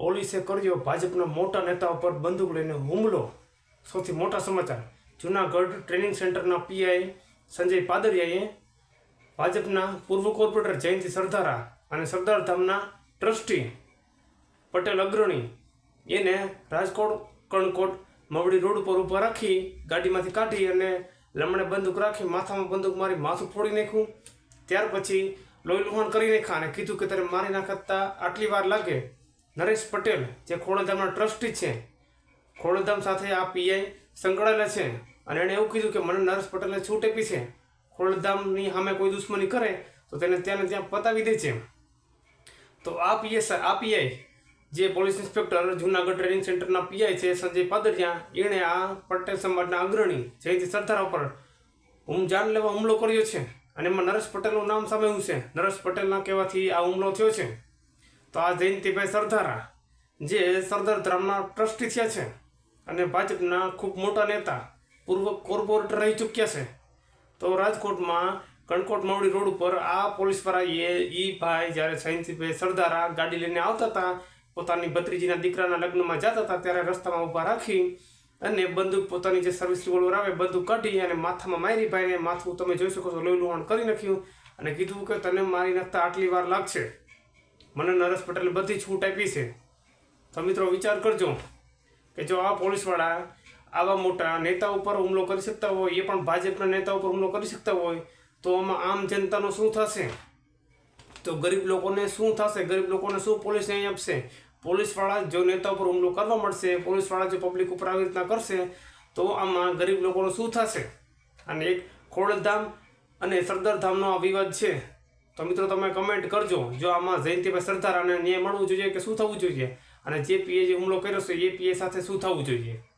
પોલીસે કર્યો ભાજપના મોટા નેતા ઉપર બંદૂક લઈને હુમલો. સૌથી મોટા સમાચાર. જૂનાગઢ ટ્રેનિંગ સેન્ટરના પીઆઈ સંજય પાદરિયાએ ભાજપના પૂર્વ કોર્પોરેટર જયંતિ સરદારા અને સરદાર ધામના ટ્રસ્ટી પટેલ અગ્રણી એને રાજકોટ કણકોટ મવડી રોડ ઉપર ઊભા રાખી ગાડીમાંથી કાઢી અને લમણે બંદૂક રાખી માથામાં બંદૂક મારી માથું ફોડી નાખ્યું. ત્યાર પછી લોહી લુહાણ કરી નાખ્યા અને કીધું કે તારે મારી નાખતા આટલી વાર લાગે નરેશ પટેલ, જે ખોડલધામના ટ્રસ્ટી છે. ખોડલધામ સાથે આ પીઆઈ સંકળાયેલા છે અને એણે એવું કીધું કે મને નરેશ પટેલને છૂટ આપી છે. ખોડલધામની સામે કોઈ દુશ્મની કરે, તો તેને ત્યાં ત્યાં પતાવી દે છે. તો આ પીએસ આ પીઆઈ જે પોલીસ ઇન્સ્પેક્ટર જૂનાગઢ ટ્રેનિંગ સેન્ટરના પીઆઈ છે, સંજય પાદરિયા, એણે આ પટેલ સમાજના અગ્રણી જયંતિ સરદાર ઉપર હું જાન લેવા હુમલો કર્યો છે અને એમાં નરેશ પટેલનું નામ સામે છે. નરેશ પટેલના કહેવાથી આ હુમલો થયો છે. તો આ જયંતિભાઈ સરદારા, જે સરદાર ધામના ટ્રસ્ટી થયા છે અને ભાજપના ખૂબ મોટા નેતા, પૂર્વ કોર્પોરેટર રહી ચૂક્યા છે. તો રાજકોટમાં કણકોટ મવડી રોડ ઉપર આ પોલીસવાળાએ ઈ ભાઈ જ્યારે જયંતિભાઈ સરદારા ગાડી લઈને આવતા હતા, પોતાની ભત્રીજીના દીકરાના લગ્નમાં જતા હતા, ત્યારે રસ્તામાં ઊભા રાખી અને બંદૂક પોતાની જે સર્વિસ રિવોલ્વર આવે, બંદૂક કાઢી અને માથામાં મારી ભાઈને માથું તમે જોઈ શકો છો, લોહી લોહાણ કરી નાખ્યું અને કીધું કે તને મારી નાખતા આટલી વાર લાગશે. મને નરેશ પટેલે બધી છૂટ આપી છે. તો મિત્રો વિચાર કરજો કે જો આ પોલીસવાળા આવા મોટા નેતા ઉપર હુમલો કરી શકતા હોય, એ પણ ભાજપના નેતા ઉપર હુમલો કરી શકતા હોય, તો આમાં આમ જનતાનું શું થશે? તો ગરીબ લોકોને શું થશે? ગરીબ લોકોને શું પોલીસ ન્યાય આપશે? પોલીસવાળા જો નેતા ઉપર હુમલો કરવા મળશે પોલીસવાળા જો પબ્લિક ઉપર આવી રીતના કરશે, તો આમાં ગરીબ લોકોનું શું થશે? અને એક ખોડલધામ અને સરદારધામનો આ વિવાદ છે. તો મિત્રો તમે કમેન્ટ કરજો. જો આમાં જયંતિભાઈ સરદાર અને ન્યાય મળવું જોઈએ કે શું થવું જોઈએ? અને જે પીએ જે હુમલો કર્યો છે, એ પીએ સાથે શું થવું જોઈએ?